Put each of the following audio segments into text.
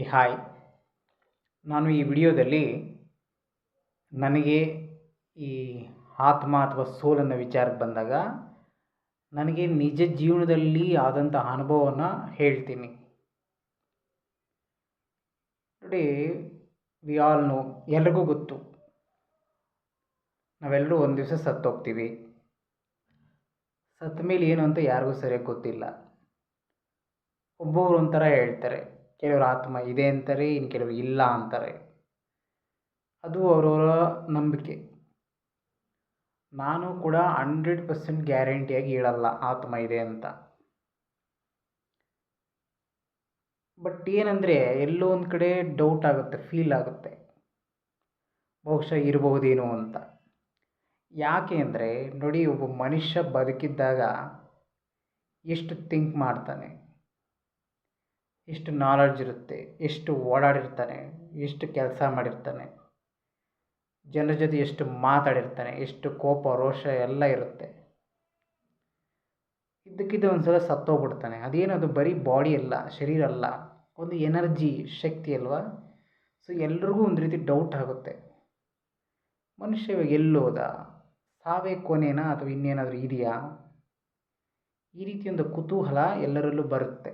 ಏ ಹಾಯ್ ನಾನು ಈ ವಿಡಿಯೋದಲ್ಲಿ ನನಗೆ ಈ ಆತ್ಮ ಅಥವಾ ಸೋಲನ್ನು ವಿಚಾರಕ್ಕೆ ಬಂದಾಗ ನನಗೆ ನಿಜ ಜೀವನದಲ್ಲಿ ಆದಂಥ ಅನುಭವವನ್ನು ಹೇಳ್ತೀನಿ. ನೋಡಿ ವಿ ಆಲ್ ನೋ ಎಲ್ರಿಗೂ ಗೊತ್ತು. ನಾವೆಲ್ಲರೂ ಒಂದು ದಿವಸ ಸತ್ತೋಗ್ತೀವಿ ಸತ್ತ ಮೇಲೆ ಏನು ಅಂತ ಯಾರಿಗೂ ಸರಿಯಾಗಿ ಗೊತ್ತಿಲ್ಲ. ಒಬ್ಬೊಬ್ರು ಒಂಥರ ಹೇಳ್ತಾರೆ. ಕೆಲವರು ಆತ್ಮ ಇದೆ ಅಂತಾರೆ ಇನ್ನು ಕೆಲವರು ಇಲ್ಲ ಅಂತಾರೆ. ಅದು ಅವರವರ ನಂಬಿಕೆ. ನಾನು ಕೂಡ ಹಂಡ್ರೆಡ್ ಪರ್ಸೆಂಟ್ ಗ್ಯಾರಂಟಿಯಾಗಿ ಹೇಳಲ್ಲ ಆತ್ಮ ಇದೆ ಅಂತ. ಬಟ್ ಏನಂದರೆ ಎಲ್ಲೋ ಒಂದು ಕಡೆ ಡೌಟ್ ಆಗುತ್ತೆ ಫೀಲ್ ಆಗುತ್ತೆ. ಬಹುಶಃ ಇರಬಹುದೇನೋ ಅಂತ. ಯಾಕೆ ಅಂದರೆ ನೋಡಿ ಒಬ್ಬ ಮನುಷ್ಯ ಬದುಕಿದ್ದಾಗ ಎಷ್ಟು ಥಿಂಕ್ ಮಾಡ್ತಾನೆ. ಎಷ್ಟು ನಾಲೆಡ್ಜ್ ಇರುತ್ತೆ, ಎಷ್ಟು ಓಡಾಡಿರ್ತಾನೆ, ಎಷ್ಟು ಕೆಲಸ ಮಾಡಿರ್ತಾನೆ ಜನರ ಜೊತೆ ಎಷ್ಟು ಮಾತಾಡಿರ್ತಾನೆ, ಎಷ್ಟು ಕೋಪ, ರೋಷ ಎಲ್ಲ ಇರುತ್ತೆ. ಇದ್ದಕ್ಕಿದ್ದ ಒಂದು ಸಲ ಸತ್ತೋಗ್ಬಿಡ್ತಾನೆ ಅದೇನದು ಬರೀ ಬಾಡಿ ಅಲ್ಲ, ಶರೀರ ಅಲ್ಲ, ಒಂದು ಎನರ್ಜಿ ಶಕ್ತಿ ಅಲ್ವಾ? ಸೊ ಎಲ್ರಿಗೂ ಒಂದು ರೀತಿ ಡೌಟ್ ಆಗುತ್ತೆ. ಮನುಷ್ಯ ಎಲ್ಲೋದ ಸಾವೇ ಕೊನೆನಾ, ಅಥವಾ ಇನ್ನೇನಾದರೂ ಇದೆಯಾ? ಈ ರೀತಿಯೊಂದು ಕುತೂಹಲ ಎಲ್ಲರಲ್ಲೂ ಬರುತ್ತೆ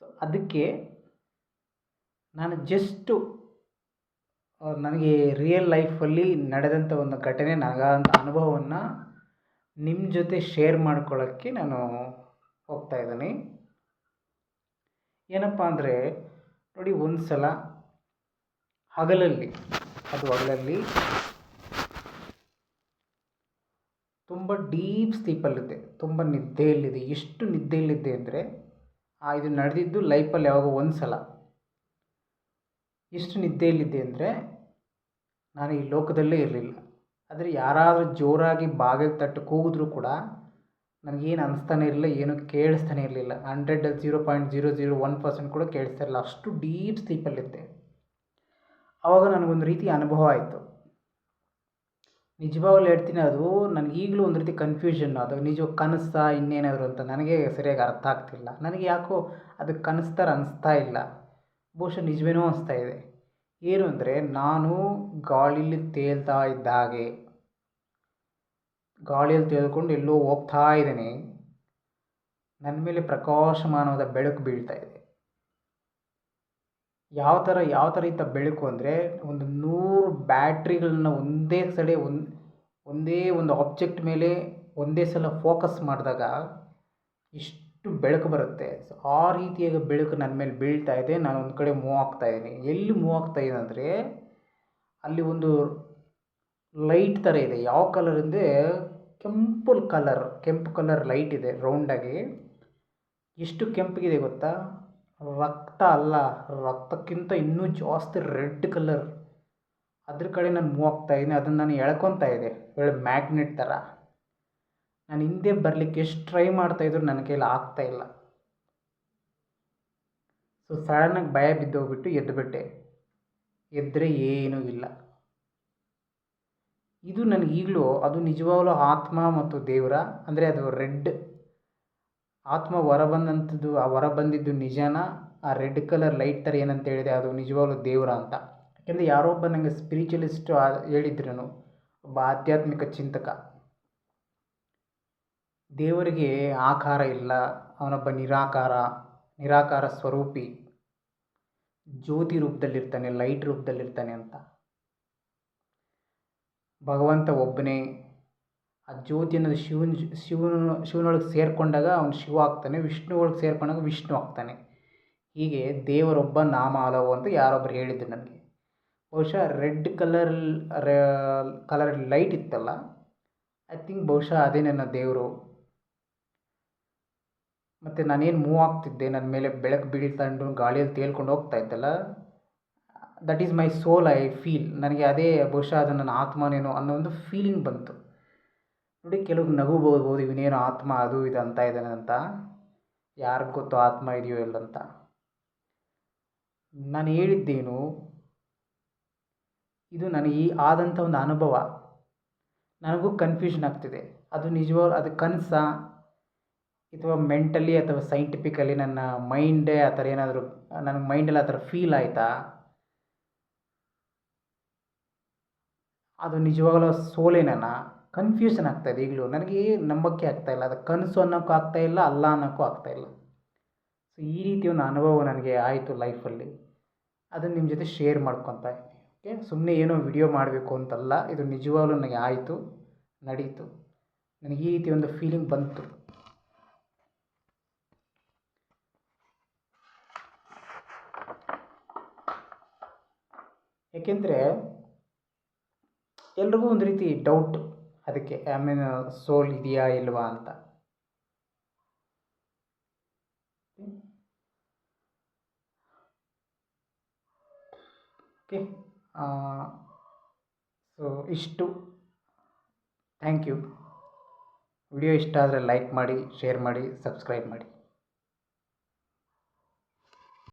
ಸೊ ಅದಕ್ಕೆ ನಾನು ಜಸ್ಟು ನನಗೆ ರಿಯಲ್ ಲೈಫಲ್ಲಿ ನಡೆದಂಥ ಒಂದು ಘಟನೆ ನನಗಾದಂಥ ಅನುಭವವನ್ನು ನಿಮ್ಮ ಜೊತೆ ಶೇರ್ ಮಾಡ್ಕೊಳ್ಳೋಕ್ಕೆ ನಾನು ಹೋಗ್ತಾ ಇದ್ದೀನಿ. ಏನಪ್ಪ ಅಂದರೆ, ನೋಡಿ ಒಂದು ಸಲ ಹಗಲಲ್ಲಿ, ಅದು ಹಗಲಲ್ಲಿ ತುಂಬ ಡೀಪ್ ಸ್ಲೀಪಲ್ಲಿದ್ದೆ ತುಂಬ ನಿದ್ದೆಯಲ್ಲಿದೆ ಎಷ್ಟು ನಿದ್ದೆಯಲ್ಲಿದ್ದೆ ಅಂದರೆ ಇದು ನಡೆದಿದ್ದು ಲೈಫಲ್ಲಿ ಯಾವಾಗ ಒಂದು ಸಲ ಎಷ್ಟು ನಿದ್ದೆಯಲ್ಲಿದ್ದೆ ಅಂದರೆ ನಾನು ಈ ಲೋಕದಲ್ಲೇ ಇರಲಿಲ್ಲ. ಆದರೆ ಯಾರಾದರೂ ಜೋರಾಗಿ ಬಾಗಿಲು ತಟ್ಟು ಕೂಗಿದ್ರೂ ಕೂಡ ನನಗೇನು ಅನಿಸ್ತಾನೆ ಇರಲಿಲ್ಲ, ಏನೂ ಕೇಳಿಸ್ತಾನೆ ಇರಲಿಲ್ಲ. ಹಂಡ್ರೆಡಲ್ಲಿ zero point zero zero one percent ಕೂಡ ಕೇಳಿಸ್ತಾ ಇರಲಿಲ್ಲ. ಅಷ್ಟು ಡೀಪ್ ಸ್ಲೀಪಲ್ಲಿದ್ದೆ ಆವಾಗ ನನಗೊಂದು ರೀತಿ ಅನುಭವ ಆಯಿತು. ನಿಜವಾಗ್ಲೂ ಹೇಳ್ತೀನಿ ಅದು, ನನಗೆ ಈಗಲೂ ಒಂದು ರೀತಿ ಕನ್ಫ್ಯೂಷನ್ ಅದು. ನಿಜ ಕನಸ್ತಾ ಇನ್ನೇನಾದರೂ ಅಂತ ನನಗೆ ಸರಿಯಾಗಿ ಅರ್ಥ ಆಗ್ತಿಲ್ಲ. ನನಗೆ ಯಾಕೋ ಅದು ಕನಸು ಥರ ಅನಿಸ್ತಾ ಇಲ್ಲ. ಬಹುಶಃ ನಿಜವೇನೋ ಅನಿಸ್ತಾ ಇದೆ. ಏನು ಅಂದರೆ, ನಾನು ಗಾಳಿಯಲ್ಲಿ ತೇಲ್ತಾ ಇದ್ದ ಹಾಗೆ, ಗಾಳಿಯಲ್ಲಿ ತೇಲ್ಕೊಂಡು ಎಲ್ಲೋ ಹೋಗ್ತಾ ಇದ್ದೇನೆ. ನನ್ನ ಮೇಲೆ ಪ್ರಕಾಶಮಾನವಾದ ಬೆಳಕು ಬೀಳ್ತಾ ಇದೆ. ಯಾವ ಥರ ಯಾವ ಥರ ಇತ್ತ ಬೆಳಕು ಅಂದರೆ ಒಂದು ನೂರು ಬ್ಯಾಟ್ರಿಗಳನ್ನ ಒಂದೇ ಸಲ ಒಂದು ಒಂದೇ ಒಂದು ಆಬ್ಜೆಕ್ಟ್ ಮೇಲೆ ಒಂದೇ ಸಲ ಫೋಕಸ್ ಮಾಡಿದಾಗ ಇಷ್ಟು ಬೆಳಕು ಬರುತ್ತೆ. ಸೊ ಆ ರೀತಿಯಾಗಿ ಬೆಳಕು ನನ್ನ ಮೇಲೆ ಬೀಳ್ತಾ ಇದೆ. ನಾನು ಒಂದು ಕಡೆ ಮೂವ್ ಆಗ್ತಾ ಇದ್ದೀನಿ. ಎಲ್ಲಿ ಮೂವ್ ಆಗ್ತಾ ಇದೆ ಅಂದರೆ ಅಲ್ಲಿ ಒಂದು ಲೈಟ್ ಥರ ಇದೆ. ಯಾವ ಕಲರ್ ಅಂದರೆ ಕೆಂಪು ಕಲರ್ ಕೆಂಪು ಕಲರ್ ಲೈಟ್ ಇದೆ ರೌಂಡಾಗಿ ಎಷ್ಟು ಕೆಂಪಗಿದೆ ಗೊತ್ತಾ? ರಕ್ತ ಅಲ್ಲ, ರಕ್ತಕ್ಕಿಂತ ಇನ್ನೂ ಜಾಸ್ತಿ ರೆಡ್ ಕಲರ್ ಅದ್ರ ಕಡೆ ನಾನು ಮೂವ್ ಆಗ್ತಾ ಇದ್ದೀನಿ, ಅದನ್ನು ನಾನು ಎಳ್ಕೊತಾ ಇದೆ ಒಳ್ಳೆ ಮ್ಯಾಗ್ನೆಟ್ ಥರ ನಾನು ಹಿಂದೆ ಬರಲಿಕ್ಕೆ ಎಷ್ಟು ಟ್ರೈ ಮಾಡ್ತಾಯಿದ್ರು ನನ್ನ ಕೈಲಿ ಆಗ್ತಾ ಇಲ್ಲ. ಸೊ ಸಡನ್ನಾಗಿ ಭಯ ಬಿದ್ದೋಗ್ಬಿಟ್ಟು ಎದ್ದುಬಿಟ್ಟೆ ಎದ್ದರೆ ಏನೂ ಇಲ್ಲ. ಇದು ನನಗೆ ಈಗಲೂ ಅದು ನಿಜವಾಗ್ಲೂ ಆತ್ಮ ಮತ್ತು ದೇವರ, ಅಂದರೆ ಅದು ರೆಡ್ ಆತ್ಮ ಹೊರ ಬಂದಂಥದ್ದು ಆ ಹೊರ ಬಂದಿದ್ದು ನಿಜಾನ? ಆ ರೆಡ್ ಕಲರ್ ಲೈಟ್ ಥರ ಏನಂತ ಹೇಳಿದೆ ಅದು ನಿಜವಾಗ್ಲೂ ದೇವರ ಅಂತ. ಯಾಕೆಂದರೆ ಯಾರೋ ಒಬ್ಬ ನನಗೆ ಸ್ಪಿರಿಚುವಲಿಸ್ಟು ಹೇಳಿದ್ರು ಒಬ್ಬ ಆಧ್ಯಾತ್ಮಿಕ ಚಿಂತಕ. ದೇವರಿಗೆ ಆಕಾರ ಇಲ್ಲ, ಅವನೊಬ್ಬ ನಿರಾಕಾರ ನಿರಾಕಾರ ಸ್ವರೂಪಿ. ಜ್ಯೋತಿ ರೂಪದಲ್ಲಿರ್ತಾನೆ, ಲೈಟ್ ರೂಪದಲ್ಲಿರ್ತಾನೆ ಅಂತ. ಭಗವಂತ ಒಬ್ಬನೇ ಆ ಜ್ಯೋತಿ ಅನ್ನೋದು ಶಿವನ ಶಿವನ, ಶಿವನೊಳಗೆ ಸೇರಿಕೊಂಡಾಗ ಅವನು ಶಿವ ಆಗ್ತಾನೆ ವಿಷ್ಣು ಒಳಗೆ ಸೇರ್ಕೊಂಡಾಗ ವಿಷ್ಣು ಆಗ್ತಾನೆ. ಹೀಗೆ ದೇವರೊಬ್ಬ ನಾಮ ಹಲವು ಅಂತ ಯಾರೊಬ್ಬರು ಹೇಳಿದ್ರು ನನಗೆ. ಬಹುಶಃ ರೆಡ್ ಕಲರ್ ಕಲರ್ ಲೈಟ್ ಇತ್ತಲ್ಲ, ಐ ಥಿಂಕ್ ಬಹುಶಃ ಅದೇ ನನ್ನ ದೇವರು. ಮತ್ತು ನಾನೇನು ಮೂವ್ ಆಗ್ತಿದ್ದೆ ನನ್ನ ಮೇಲೆ ಬೆಳಕು ಬೀಳ್ತಂಡು ಗಾಳಿಯಲ್ಲಿ ತೇಳ್ಕೊಂಡು ಹೋಗ್ತಾ ಇದ್ದಲ್ಲ that is my soul I feel ನನಗೆ ಅದೇ ಬಹುಶಃ ಅದು ನನ್ನ ಆತ್ಮನೇನೋ ಅನ್ನೋ ಒಂದು ಫೀಲಿಂಗ್ ಬಂತು. ನೋಡಿ ಕೆಲವ್ರು ನಗು ಬೋದ್ಬೋದು ಇವನೇನು ಆತ್ಮ ಅದು ಇದು ಅಂತ ಇದ್ದಾನೆ ಅಂತ. ಯಾರಿಗೆ ಗೊತ್ತು ಆತ್ಮ ಇದೆಯೋ ಇಲ್ಲ ಅಂತ. ನಾನು ಹೇಳಿದ್ದೇನು, ಇದು ನನಗೆ ಆದಂಥ ಒಂದು ಅನುಭವ. ನನಗೂ ಕನ್ಫ್ಯೂಷನ್ ಆಗ್ತಿದೆ. ಅದು ನಿಜವಾಗ್ ಅದು ಕನಸಾ? ಅಥವಾ ಮೆಂಟಲಿ ಅಥವಾ ಸೈಂಟಿಫಿಕಲಿ ನನ್ನ ಮೈಂಡೇ ಆ ಥರ ಏನಾದರೂ, ನನಗೆ ಮೈಂಡಲ್ಲಿ ಆ ಥರ ಫೀಲ್ ಆಯಿತಾ? ಅದು ನಿಜವಾಗಲೂ ಸೋಲೇನ? ಕನ್ಫ್ಯೂಷನ್ ಆಗ್ತಾಯಿದೆ ಈಗಲೂ. ನನಗೆ ನಂಬಕ್ಕೆ ಆಗ್ತಾಯಿಲ್ಲ ಅದು ಕನಸು ಅನ್ನೋಕ್ಕೂ ಆಗ್ತಾಯಿಲ್ಲ ಅಲ್ಲ ಅನ್ನೋಕ್ಕೂ ಆಗ್ತಾಯಿಲ್ಲ ಸೊ ಈ ರೀತಿ ಒಂದು ಅನುಭವ ನನಗೆ ಆಯಿತು ಲೈಫಲ್ಲಿ. ಅದನ್ನು ನಿಮ್ಮ ಜೊತೆ ಶೇರ್ ಮಾಡ್ಕೊತಾ ಇದ್ದೀನಿ ಓಕೆ ಸುಮ್ಮನೆ ಏನೋ ವಿಡಿಯೋ ಮಾಡಬೇಕು ಅಂತಲ್ಲ, ಇದು ನಿಜವಾಗ್ಲೂ ನನಗೆ ಆಯಿತು, ನಡೀತು. ನನಗೆ ಈ ರೀತಿ ಒಂದು ಫೀಲಿಂಗ್ ಬಂತು. ಏಕೆಂದರೆ ಎಲ್ರಿಗೂ ಒಂದು ರೀತಿ ಡೌಟ್ ಅದಕ್ಕೆ ಮೀನ್ ಸೋಲ್ ಇದೆಯಾ ಇಲ್ವಾ ಅಂತ. ಓಕೆ ಸೊ ಇಷ್ಟು. Thank you. ವಿಡಿಯೋ ಇಷ್ಟ ಆದರೆ ಲೈಕ್ ಮಾಡಿ, ಶೇರ್ ಮಾಡಿ, ಸಬ್ಸ್ಕ್ರೈಬ್ ಮಾಡಿ.